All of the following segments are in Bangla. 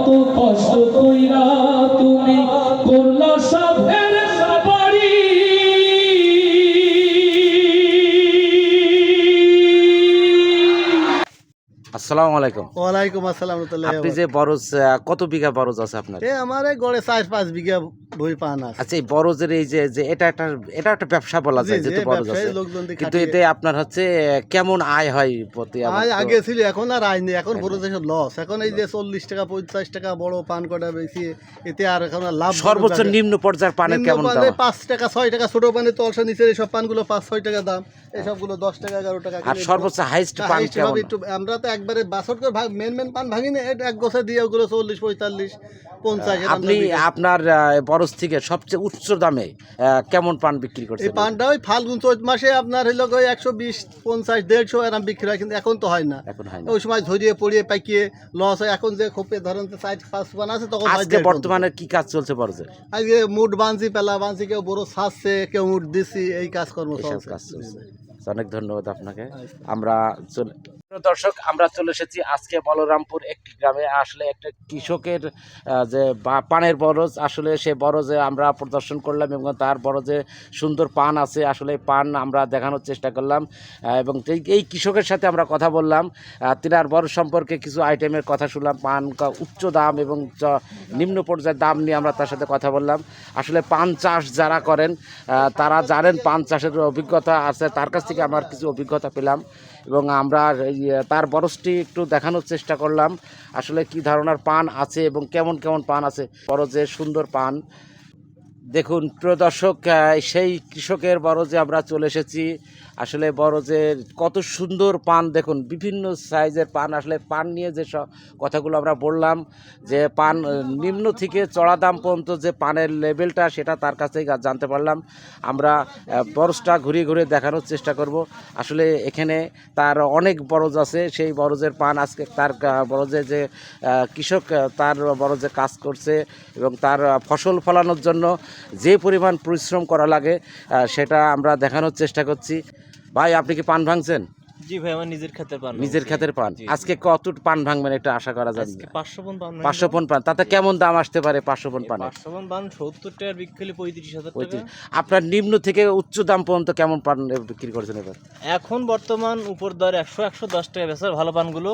কত কষ্ট আসসালামু আলাইকুম। ওয়ালাইকুম আসসালাম আপনি যে বরজ কত বিঘা বরজ আছে আপনার? এ আমার এই গড়ে চার পাঁচ বিঘা বই পান আছে। আচ্ছা এই বরজের এই যে যে এটা একটা এটা একটা ব্যবসা বলা যায় যেহেতু বরজ আছে। কিন্তু এতে আপনার হচ্ছে কেমন আয় হয় প্রতি তো- আগে ছিল এখন আর আয় নেই এখন দেশের লস এখন এই যে চল্লিশ টাকা পঞ্চাশ টাকা বড় পান কটা বেশি এতে আর এখন লাভ সর্বোচ্চ নিম্ন পর্যায়ের পানের কেমন দাম পাঁচ টাকা ছয় টাকা ছোট পানের তলসা নিচে এইসব পানগুলো পাঁচ ছয় টাকা দাম। এইসবগুলো দশ টাকা এগারো টাকা আর সর্বোচ্চ হাইস্ট পান কেমন? আমরা তো একবারে বাসট করে ভাগ মেন মেন পান ভাঙি না এক গোছা দিয়ে ওগুলো চল্লিশ পঁয়তাল্লিশ পঞ্চাশ আপনি আপনার বরজ থেকে সবচেয়ে উচ্চ দামে কেমন পান বিক্রি এই পানটা ওই ফাল্গুন চৈত মাসে আপনার হইল ওই একশো বিশ পঞ্চাশ দেড়শো এরকম বিক্রি হয় কিন্তু এখন তো হয় না। এখন হয় না। ওই সময় ঝরিয়ে পড়িয়ে পাকিয়ে লস হয়। এখন যে খোপে ধরেন তো সাইড পাঁচ পান আছে তখন আজকে বর্তমানে কি কাজ চলছে বরজের। আজকে মুড বাঁধছি পেলা বাঁধছি কেউ বড় ছাড়ছে কেউ মুড দিছি এই কাজকর্ম চলছে। কাজ চলছে। অনেক ধন্যবাদ আপনাকে। আমরা চলে দর্শক, আমরা চলে এসেছি আজকে বলরামপুর একটি গ্রামে। আসলে একটা কৃষকের যে পানের বরজ, আসলে সে বরজে আমরা প্রদর্শন করলাম এবং তার বরজে সুন্দর পান আছে। আসলে পান আমরা দেখানোর চেষ্টা করলাম এবং এই- কৃষকের সাথে আমরা কথা বললাম তিনার বরজ সম্পর্কে কিছু আইটেমের কথা শুনলাম, পান উচ্চ দাম এবং নিম্ন পর্যায়ের দাম নিয়ে আমরা তার সাথে কথা বললাম। আসলে পান চাষ যারা করেন তারা জানেন পান চাষের অভিজ্ঞতা আছে, তার কাছ থেকে আমার কিছু অভিজ্ঞতা পেলাম। এবং আমরা তার বরজটি একটু দেখানোর চেষ্টা করলাম, আসলে কি ধরনের পান আছে এবং কেমন কেমন পান আছে। বরজের সুন্দর পান দেখুন, প্রিয় দর্শক সেই কৃষকের বরজে আমরা চলে এসেছি। আসলে বরজের কত সুন্দর পান, দেখুন, বিভিন্ন সাইজের পান। আসলে পান নিয়ে যে কথাগুলো আমরা বললাম, যে পান নিম্ন থেকে চড়া দাম পর্যন্ত যে পানের লেভেলটা, সেটা তার কাছ থেকে জানতে পারলাম। আমরা বরজটা ঘুরিয়ে ঘুরে দেখানোর চেষ্টা করব। আসলে এখানে তার অনেক বরজ আছে। সেই বরজের পান আজকে তার বরজে যে কৃষক তার বরজে কাজ করছে এবং তার ফসল ফলানোর জন্য যে পরিমাণ পরিশ্রম করা লাগে সেটা আমরা দেখানোর চেষ্টা করছি। ভাই আপনি কি পান ভাঙছেন? জি ভাই আমার নিজের খাতে পান নিজের ক্ষেতের পান। আজকে কত পান ভাঙবেন একটা আশা করা যায় আজকে পাঁচশো পন পান পাঁচশো পন পান। তাতে কেমন দাম আসতে পারে পাঁচশো পন পানে? পাঁচশো পন পান সত্তর টাকার বিক্রি পঁয়ত্রিশ হাজার টাকা। পঁয়ত্রিশ। আপনার নিম্ন থেকে উচ্চ দাম পর্যন্ত কেমন পান বিক্রি করছেন এবার? এখন বর্তমান উপর দর একশো একশো দশ টাকা বেচার ভালো পানগুলো।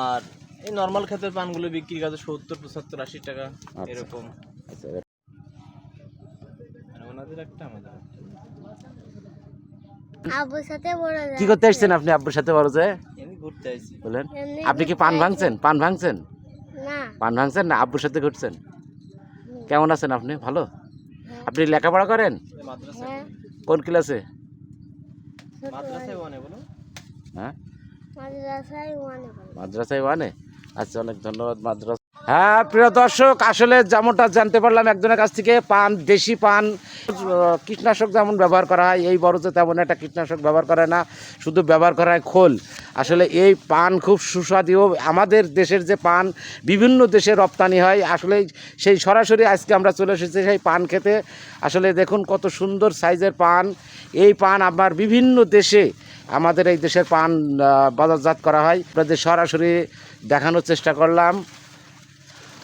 আর এই নর্মাল খাতের পানগুলো বিক্রি কাছে সত্তর পঁচাত্তর আশি টাকা এরকম। ওনাদের একটা আমাদের আব্বুর সাথে বড় কি করতে এসছেন আপনি আব্বুর সাথে বড় যে এমনি ঘুরতে আইছি বলেন। আপনি কি পান ভাঙছেন? পান ভাঙছেন? না। পান ভাঙছেন না? আব্বুর সাথে ঘুরছেন? কেমন আছেন আপনি? ভালো? আপনি লেখাপড়া করেন? মাদ্রাসা হ্যাঁ। কোন ক্লাসে? মাদ্রাসায় ওয়ানে বলো হ্যাঁ। মাদ্রাসায় ওয়ানে মাদ্রাসায় ওয়ানে আচ্ছা অনেক ধন্যবাদ মাদ্রাসা হ্যাঁ প্রিয় দর্শক, আসলে যেমনটা জানতে পারলাম, একজনের কাছ থেকে পান, দেশি পান কীটনাশক যেমন ব্যবহার করা হয়, এই বড়তে তেমন একটা কীটনাশক ব্যবহার করে না, শুধু ব্যবহার করা হয় খোল। আসলে এই পান খুব সুস্বাদু আমাদের দেশের যে পান, বিভিন্ন দেশে রপ্তানি হয়। আসলে সেই সরাসরি আজকে আমরা চলে এসেছি সেই পান খেতে। আসলে দেখুন কত সুন্দর সাইজের পান। এই পান আমার বিভিন্ন দেশে আমাদের এই দেশের পান বাজারজাত করা হয়। আপনাদের সরাসরি দেখানোর চেষ্টা করলাম।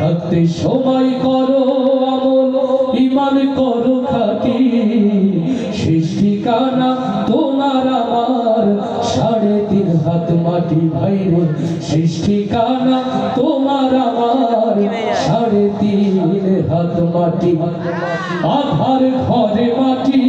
থাকতে সময় করো আমল মন করো ঠিকানা তোমার আমার। সাড়ে তিন হাত মাটি ভাইরে, শেষ তোমার আমার। সাড়ে তিন হাত মাটি, আধার ঘরে মাটি